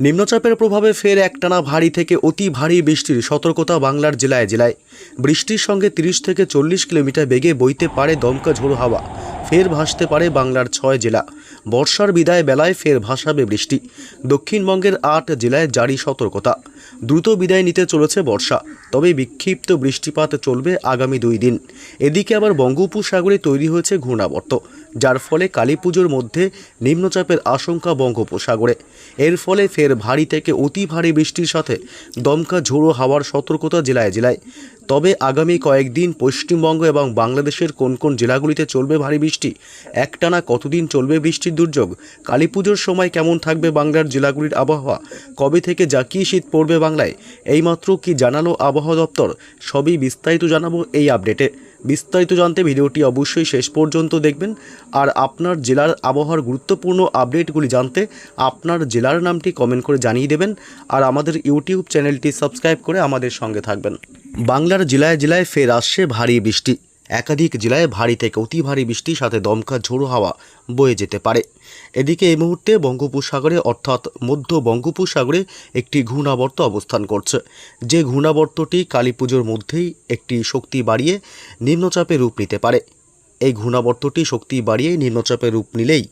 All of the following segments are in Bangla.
নিম্নচাপের প্রভাবে ফের একটানা ভারী থেকে অতি ভারী বৃষ্টির সতর্কতা বাংলার জেলায় জেলায়। বৃষ্টির সঙ্গে তিরিশ থেকে চল্লিশ কিলোমিটার বেগে বইতে পারে দমকা ঝোড়ো হাওয়া। ফের ভাসতে পারে বাংলার ছয় জেলা। বর্ষার বিদায় বেলায় ফের ভাসাবে বৃষ্টি। দক্ষিণবঙ্গের আট জেলায় জারি সতর্কতা। দ্রুত বিদায় নিতে চলেছে বর্ষা। তবে বিক্ষিপ্ত বৃষ্টিপাত চলবে আগামী দুই দিন। এদিকে আবার বঙ্গোপসাগরে তৈরি হয়েছে ঘূর্ণাবর্ত। যার ফলে কালী পুজোর মধ্যে নিম্নচাপের আশঙ্কা বঙ্গোপসাগরে। এর ফলে ফের ভারী থেকে অতি ভারী বৃষ্টির সাথে দমকা ঝোড়ো হাওয়ার সতর্কতা জেলায় জেলায়। তবে আগামী কয়েকদিন পশ্চিমবঙ্গ এবং বাংলাদেশের কোন কোন জেলাগুলিতে চলবে ভারী বৃষ্টি, একটানা কতদিন চলবে বৃষ্টির দুর্যোগ কালী পুজোর সময় কেমন থাকবে বাংলার জেলাগুলির আবহাওয়া, কবে থেকে জাকিয়ে শীত পড়বে বাংলায়, এইমাত্র কি জানালো আবহাওয়া দপ্তর, সবই বিস্তারিত জানাব এই আপডেটে। বিস্তারিত জানতে ভিডিওটি অবশ্যই শেষ পর্যন্ত দেখবেন। আর আপনার জেলার আবহাওয়ার গুরুত্বপূর্ণ আপডেটগুলি জানতে আপনার জেলার নামটি কমেন্ট করে জানিয়ে দেবেন আর আমাদের ইউটিউব চ্যানেলটি সাবস্ক্রাইব করে আমাদের সঙ্গে থাকবেন। বাংলার জেলায় জেলায় ফের আসছে ভারী বৃষ্টি। একাধিক জেলায় ভারী থেকে অতি ভারী বৃষ্টির সাথে দমকা ঝোড়ো হাওয়া বয়ে যেতে পারে। এদিকে এই মুহূর্তে বঙ্গোপসাগরে, অর্থাৎ মধ্য বঙ্গোপসাগরে, একটি ঘূর্ণাবর্ত অবস্থান করছে। যে ঘূর্ণাবর্তটি কালী পুজোর মধ্যেই একটি শক্তি বাড়িয়ে নিম্নচাপে রূপ নিতে পারে। এই ঘূর্ণাবর্তটি শক্তি বাড়িয়ে নিম্নচাপে রূপ নিলেই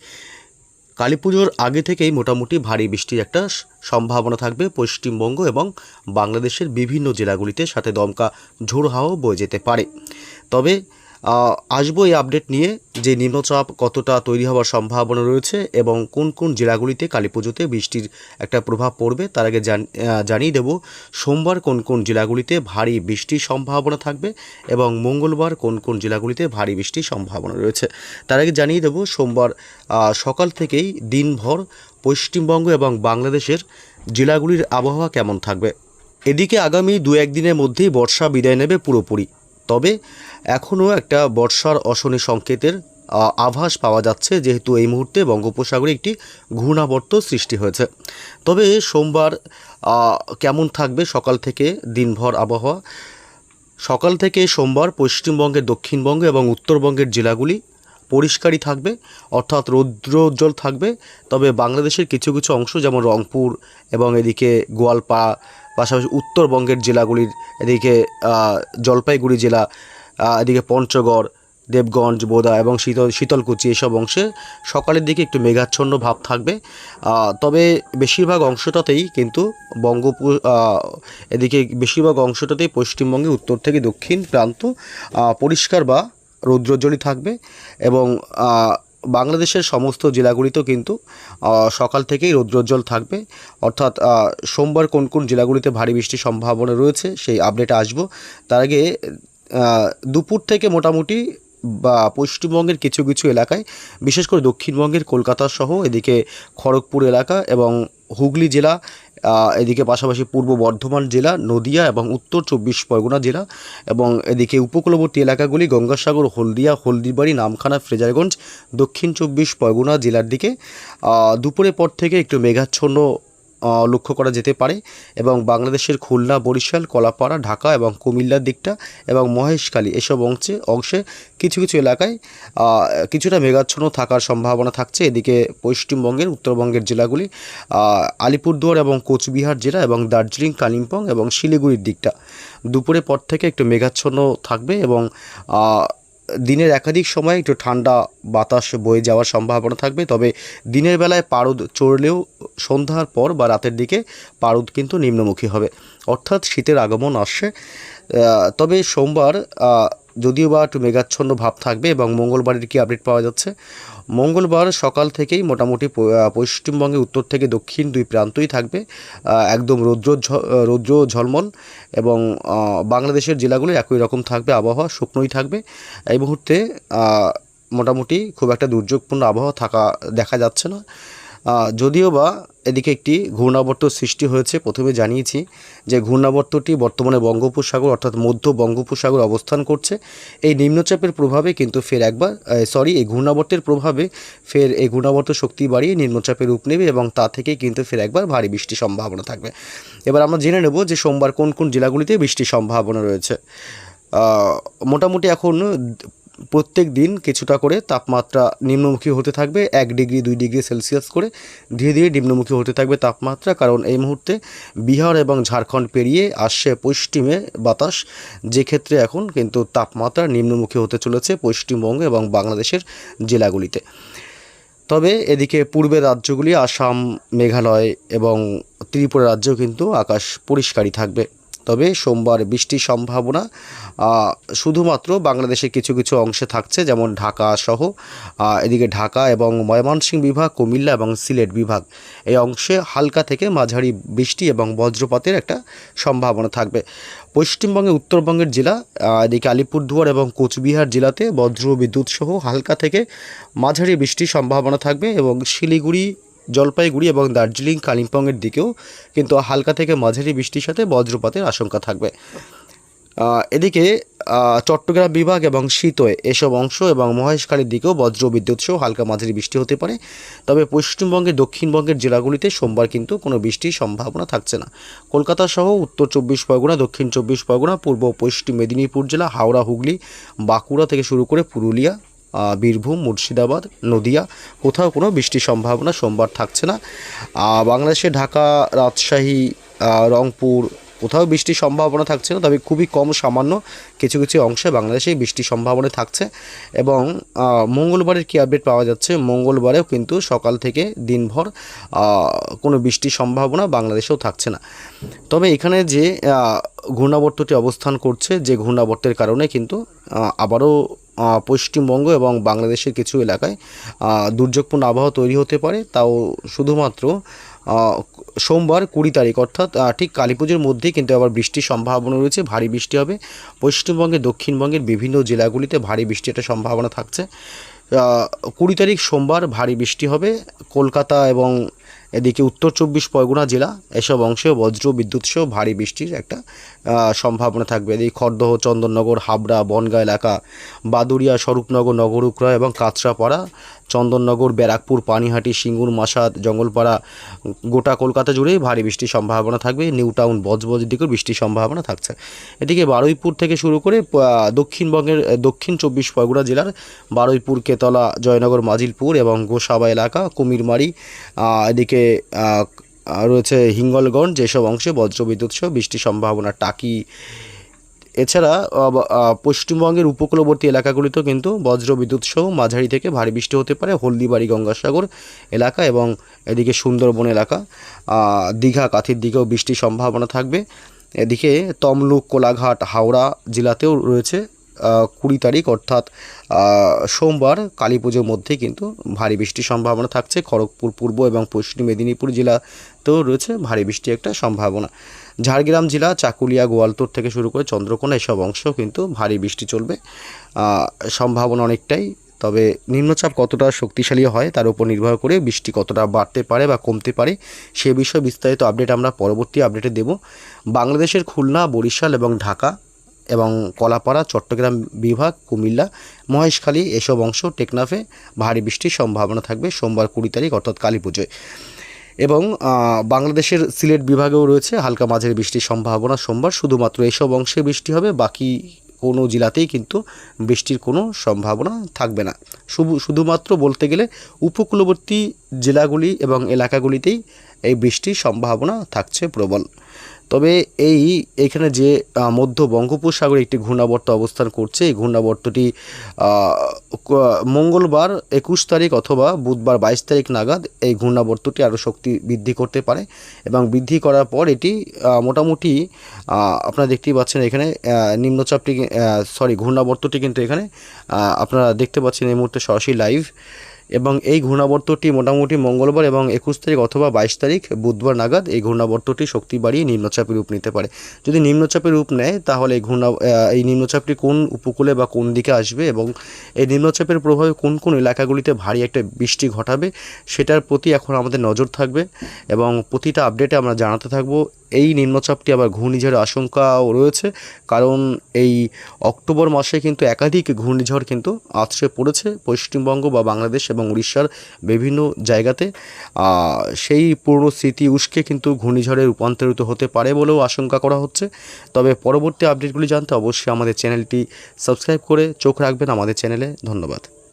কালী পুজোর আগে থেকেই মোটামুটি ভারী বৃষ্টির একটা সম্ভাবনা থাকবে পশ্চিমবঙ্গ এবং বাংলাদেশের বিভিন্ন জেলাগুলিতে, সাথে দমকা ঝোড়ো হাওয়াও বয়ে যেতে পারে। তবে আসব এই আপডেট নিয়ে যে নিম্নচাপ কতটা তৈরি হওয়ার সম্ভাবনা রয়েছে এবং কোন কোন জেলাগুলিতে কালী পুজোতে বৃষ্টির একটা প্রভাব পড়বে তার আগে জান- জানিয়ে দেব সোমবার কোন কোন জেলাগুলিতে ভারী বৃষ্টির সম্ভাবনা থাকবে এবং মঙ্গলবার কোন কোন জেলাগুলিতে ভারী বৃষ্টির সম্ভাবনা রয়েছে। তার আগে জানিয়ে দেব সোমবার সকাল থেকেই দিনভর পশ্চিমবঙ্গ এবং বাংলাদেশের জেলাগুলির আবহাওয়া কেমন থাকবে। এদিকে আগামী দু একদিনের মধ্যেই বর্ষা বিদায় নেবে পুরোপুরি। তবে এখনও একটা বর্ষার অশনি সংকেতের আভাস পাওয়া যাচ্ছে যেহেতু এই মুহূর্তে বঙ্গোপসাগরে একটি ঘূর্ণাবর্ত সৃষ্টি হয়েছে। তবে সোমবার কেমন থাকবে সকাল থেকে দিনভর আবহাওয়া? সকাল থেকে সোমবার পশ্চিমবঙ্গের দক্ষিণবঙ্গ এবং উত্তরবঙ্গের জেলাগুলি পরিষ্কারই থাকবে, অর্থাৎ রৌদ্রোজ্জ্বল থাকবে। তবে বাংলাদেশের কিছু কিছু অংশ যেমন রংপুর এবং এদিকে গোয়ালপাড়া পাশাপাশি উত্তরবঙ্গের জেলাগুলির এদিকে জলপাইগুড়ি জেলা এদিকে পঞ্চগড়, দেবগঞ্জ, বোদা এবং শীতল শীতলকুচি এসব অংশে সকালের দিকে একটু মেঘাচ্ছন্ন ভাব থাকবে। তবে বেশিরভাগ অংশটাতেই কিন্তু বঙ্গোপ এদিকে বেশিরভাগ অংশটাতেই পশ্চিমবঙ্গে উত্তর থেকে দক্ষিণ প্রান্ত পরিষ্কার বা রৌদ্রজ্জ্বলই থাকবে এবং বাংলাদেশের সমস্ত জেলাগুলিতেও কিন্তু সকাল থেকেই রৌদ্রোজ্জ্বল থাকবে। অর্থাৎ সোমবার কোন কোন জেলাগুলিতে ভারী বৃষ্টির সম্ভাবনা রয়েছে সেই আপডেট আসব। তার আগে দুপুর থেকে মোটামুটি, বা পশ্চিমবঙ্গের কিছু কিছু এলাকায়, বিশেষ করে দক্ষিণবঙ্গের কলকাতা সহ এদিকে খড়গপুর এলাকা এবং হুগলি জেলা এদিকে পাশাপাশি পূর্ব বর্ধমান জেলা, নদিয়া এবং উত্তর চব্বিশ পরগনা জেলা এবং এদিকে উপকূলবর্তী এলাকাগুলি গঙ্গাসাগর, হলদিয়া, হলদিবাড়ি, নামখানা, ফ্রেজারগঞ্জ, দক্ষিণ চব্বিশ পরগনা জেলার দিকে। দুপুরের পর থেকে একটু মেঘাচ্ছন্ন লক্ষ্য করা যেতে পারে এবং বাংলাদেশের খুলনা, বরিশাল, কলাপাড়া, ঢাকা এবং কুমিল্লার দিকটা এবং মহেশখালী এসব অংশে অংশে কিছু কিছু এলাকায় কিছুটা মেঘাচ্ছন্ন থাকার সম্ভাবনা থাকছে। এদিকে পশ্চিমবঙ্গের, উত্তরবঙ্গের জেলাগুলি আলিপুরদুয়ার এবং কোচবিহার জেলা এবং দার্জিলিং, কালিম্পং এবং শিলিগুড়ির দিকটা। দুপুরের পর থেকে একটু মেঘাচ্ছন্ন থাকবে এবং দিনের একাধিক সময় একটু ঠান্ডা বাতাস বয়ে যাওয়ার সম্ভাবনা থাকবে, তবে দিনের বেলায় পারদ চড়লেও সন্ধ্যার পর বা রাতের দিকে পারদ কিন্তু নিম্নমুখী হবে। অর্থাৎ শীতের আগমন আসছে। তবে সোমবার যদিও বা একটু মেঘাচ্ছন্ন ভাব থাকবে এবং মঙ্গলবারের কি আপডেট পাওয়া যাচ্ছে? মঙ্গলবার সকাল থেকেই মোটামুটি পশ্চিমবঙ্গে উত্তর থেকে দক্ষিণ দুই প্রান্তই থাকবে একদম রৌদ্র রৌদ্র ঝলমল এবং বাংলাদেশের জেলাগুলো একই রকম থাকবে, আবহাওয়া শুকনোই থাকবে। এই মুহূর্তে মোটামুটি খুব একটা দুর্যোগপূর্ণ আবহাওয়া থাকা, দেখা যাচ্ছে না। যদিও বা এদিকে একটি ঘূর্ণাবর্ত সৃষ্টি হয়েছে, প্রথমে জানিয়েছি যে ঘূর্ণাবর্তটি বর্তমানে বঙ্গোপসাগর অর্থাৎ মধ্য বঙ্গোপসাগর অবস্থান করছে। এই নিম্নচাপের প্রভাবে কিন্তু ফের একবার সরি এই ঘূর্ণাবর্তের প্রভাবে ফের এই ঘূর্ণাবর্ত শক্তি বাড়িয়ে নিম্নচাপের রূপ নেবে এবং তা থেকেই কিন্তু ফের একবার ভারী বৃষ্টির সম্ভাবনা থাকবে। এবার আমরা জেনে নেব যে সোমবার কোন কোন জেলাগুলিতে বৃষ্টির সম্ভাবনা রয়েছে। মোটামুটি এখন প্রত্যেক দিন কিছুটা করে তাপমাত্রা নিম্নমুখী হতে থাকবে, এক ডিগ্রি, দুই ডিগ্রি সেলসিয়াস করে ধীরে ধীরে নিম্নমুখী হতে থাকবে তাপমাত্রা। কারণ এই মুহূর্তে বিহার এবং ঝাড়খণ্ড পেরিয়ে আসছে পশ্চিমে বাতাস, যে ক্ষেত্রে এখন কিন্তু তাপমাত্রা নিম্নমুখী হতে চলেছে পশ্চিমবঙ্গ এবং বাংলাদেশের জেলাগুলিতে। তবে এদিকে পূর্বের রাজ্যগুলি, আসাম, মেঘালয় এবং ত্রিপুরা রাজ্যেও কিন্তু আকাশ পরিষ্কারই থাকবে। তবে সোমবার বৃষ্টির সম্ভাবনা শুধুমাত্র বাংলাদেশের কিছু কিছু অংশে থাকছে, যেমন ঢাকা সহ এদিকে ঢাকা এবং ময়মনসিংহ বিভাগ, কুমিল্লা এবং সিলেট বিভাগ। এই অংশে হালকা থেকে মাঝারি বৃষ্টি এবং বজ্রপাতের একটা সম্ভাবনা থাকবে। পশ্চিমবঙ্গে, উত্তরবঙ্গের জেলা এদিকে আলিপুরদুয়ার এবং কোচবিহার জেলাতে বজ্র বিদ্যুৎ সহ হালকা থেকে মাঝারি বৃষ্টির সম্ভাবনা থাকবে এবং শিলিগুড়ি জলপাইগুড়ি এবং দার্জিলিং, কালিম্পংয়ের দিকেও কিন্তু হালকা থেকে মাঝারি বৃষ্টির সাথে বজ্রপাতের আশঙ্কা থাকবে। এদিকে চট্টগ্রাম বিভাগ এবং শীতয় এসব অংশ এবং মহেশখালীর দিকেও বজ্র বিদ্যুৎ সহ হালকা মাঝারি বৃষ্টি হতে পারে। তবে পশ্চিমবঙ্গের দক্ষিণবঙ্গের জেলাগুলিতে সোমবার কিন্তু কোনো বৃষ্টির সম্ভাবনা থাকছে না। কলকাতা সহ উত্তর চব্বিশ পরগনা, দক্ষিণ চব্বিশ পরগনা, পূর্ব পশ্চিম মেদিনীপুর জেলা, হাওড়া, হুগলি, বাঁকুড়া থেকে শুরু করে পুরুলিয়া বীরভূম, মুর্শিদাবাদ, নদিয়া, কোথাও কোনো বৃষ্টির সম্ভাবনা সোমবার থাকছে না। বাংলাদেশে ঢাকা, রাজশাহী রংপুর, কোথাও বৃষ্টির সম্ভাবনা থাকছে না, তবে খুবই কম সামান্য কিছু কিছু অংশে বাংলাদেশে বৃষ্টির সম্ভাবনা থাকছে এবং মঙ্গলবারের কী আপডেট পাওয়া যাচ্ছে? মঙ্গলবারেও কিন্তু সকাল থেকে দিনভর কোনো বৃষ্টির সম্ভাবনা বাংলাদেশেও থাকছে না। তবে এখানে যে ঘূর্ণাবর্তটি অবস্থান করছে, যে ঘূর্ণাবর্তের কারণে কিন্তু আবারও পশ্চিমবঙ্গ এবং বাংলাদেশের কিছু এলাকায় দুর্যোগপূর্ণ আবহাওয়া তৈরি হতে পারে। তাও শুধুমাত্র সোমবার কুড়ি তারিখ, অর্থাৎ ঠিক কালী পুজোর মধ্যেই কিন্তু আবার বৃষ্টির সম্ভাবনা রয়েছে, ভারী বৃষ্টি হবে। পশ্চিমবঙ্গের দক্ষিণবঙ্গের বিভিন্ন জেলাগুলিতে ভারী বৃষ্টির একটা সম্ভাবনা থাকছে। কুড়ি তারিখ সোমবার ভারী বৃষ্টি হবে। কলকাতা এবং এদিকে উত্তর চব্বিশ পরগনা জেলা, এসব অংশে বজ্র বিদ্যুৎ সহ ভারী বৃষ্টির একটা সম্ভাবনা থাকবে। এই খড়দহ, চন্দননগর, হাবড়া, বনগাঁ এলাকা বাদুরিয়া স্বরূপনগর নগরুকরা এবং কাঁচরাপাড়া, চন্দননগর, ব্যারাকপুর, পানিহাটি, সিঙ্গুর, মাসাদ, জঙ্গলপাড়া, গোটা কলকাতা জুড়েই ভারী বৃষ্টির সম্ভাবনা থাকবে। নিউ টাউন বজবজের দিকেও বৃষ্টির সম্ভাবনা থাকছে। এদিকে বারুইপুর থেকে শুরু করে দক্ষিণবঙ্গের দক্ষিণ চব্বিশ পরগনা জেলার বারুইপুর, কেতলা, জয়নগর, মাজিলপুর এবং গোসাবা এলাকা, কুমিরমারি এদিকে রয়েছে হিঙ্গলগঞ্জ, যেসব অংশে বজ্রবিদ্যুৎ সহ বৃষ্টির সম্ভাবনা টাকি। এছাড়া পশ্চিমবঙ্গের উপকূলবর্তী এলাকাগুলিতেও কিন্তু বজ্র বিদ্যুৎ সহ মাঝারি থেকে ভারী বৃষ্টি হতে পারে। হলদিবাড়ি, গঙ্গাসাগর এলাকা এবং এদিকে সুন্দরবন এলাকা। দীঘা, কাথির দিকেও বৃষ্টির সম্ভাবনা থাকবে। এদিকে তমলুক, কোলাঘাট, হাওড়া জেলাতেও রয়েছে কুড়ি তারিখ, অর্থাৎ সোমবার, কালী পুজোর মধ্যে কিন্তু ভারী বৃষ্টির সম্ভাবনা থাকছে। খড়গপুর পূর্ব এবং পশ্চিম মেদিনীপুর জেলাতেও রয়েছে ভারী বৃষ্টির একটা সম্ভাবনা। ঝাড়গ্রাম জেলা, চাকুলিয়া, গোয়ালতোর থেকে শুরু করে চন্দ্রকোনা, এসব অংশ কিন্তু ভারী বৃষ্টি চলবে। সম্ভাবনা অনেকটাই, তবে নিম্নচাপ কতটা শক্তিশালী হয় তার উপর নির্ভর করে বৃষ্টি কতটা বাড়তে পারে বা কমতে পারে, সে বিষয়ে বিস্তারিত আপডেট আমরা পরবর্তী আপডেটে দেব। বাংলাদেশের খুলনা, বরিশাল এবং ঢাকা এবং কলাপাড়া, চট্টগ্রাম বিভাগ, কুমিল্লা, মহেশখালী এসব অংশ টেকনাফে ভারী বৃষ্টির সম্ভাবনা থাকবে সোমবার কুড়ি তারিখ, অর্থাৎ কালী পুজোয়। এবং বাংলাদেশের সিলেট বিভাগেও রয়েছে হালকা মাঝারি বৃষ্টির সম্ভাবনা সোমবার। শুধুমাত্র এসব অংশে বৃষ্টি হবে, বাকি কোনো জেলাতেই কিন্তু বৃষ্টির কোনো সম্ভাবনা থাকবে না। শুধু শুধুমাত্র বলতে গেলে উপকূলবর্তী জেলাগুলি এবং এলাকাগুলিতেই এই বৃষ্টির সম্ভাবনা থাকছে প্রবল। তবে এই, এখানে যে মধ্য বঙ্গোপসাগরে একটি ঘূর্ণাবর্ত অবস্থান করছে, এই ঘূর্ণাবর্তটি মঙ্গলবার একুশ তারিখ অথবা বুধবার বাইশ তারিখ নাগাদ এই ঘূর্ণাবর্তটি আরও শক্তি বৃদ্ধি করতে পারে এবং বৃদ্ধি করার পর এটি মোটামুটি আপনারা দেখতেই পাচ্ছেন এখানে নিম্নচাপটি সরি, ঘূর্ণাবর্তটি কিন্তু এখানে আপনারা দেখতে পাচ্ছেন এই মুহূর্তে সরাসরি লাইভ। এবং এই ঘূর্ণাবর্তটি মোটামুটি মঙ্গলবার এবং একুশ তারিখ অথবা বাইশ তারিখ বুধবার নাগাদ এই ঘূর্ণাবর্তটি শক্তি বাড়িয়ে নিম্নচাপের রূপ নিতে পারে। যদি নিম্নচাপের রূপ নেয়, তাহলে এই ঘূর্ণা এই নিম্নচাপটি কোন উপকূলে বা কোন দিকে আসবে এবং এই নিম্নচাপের প্রভাবে কোন কোন এলাকাগুলিতে ভারী একটা বৃষ্টি ঘটাবে, সেটার প্রতি এখন আমাদের নজর থাকবে এবং প্রতিটা আপডেটে আমরা জানাতে থাকব। এই নিম্নচাপটি আবার ঘূর্ণিঝড়ের আশঙ্কাও রয়েছে, কারণ এই অক্টোবর মাসে কিন্তু একাধিক ঘূর্ণিঝড় কিন্তু আছড়ে পড়েছে পশ্চিমবঙ্গ বা বাংলাদেশ এবং উড়িষ্যার বিভিন্ন জায়গাতে। সেই পুরনো স্মৃতি উস্কে কিন্তু ঘূর্ণিঝড়ে রূপান্তরিত হতে পারে বলেও আশঙ্কা করা হচ্ছে। তবে পরবর্তী আপডেটগুলি জানতে অবশ্যই আমাদের চ্যানেলটি সাবস্ক্রাইব করে চোখ রাখবেন। আমাদের চ্যানেলে ধন্যবাদ।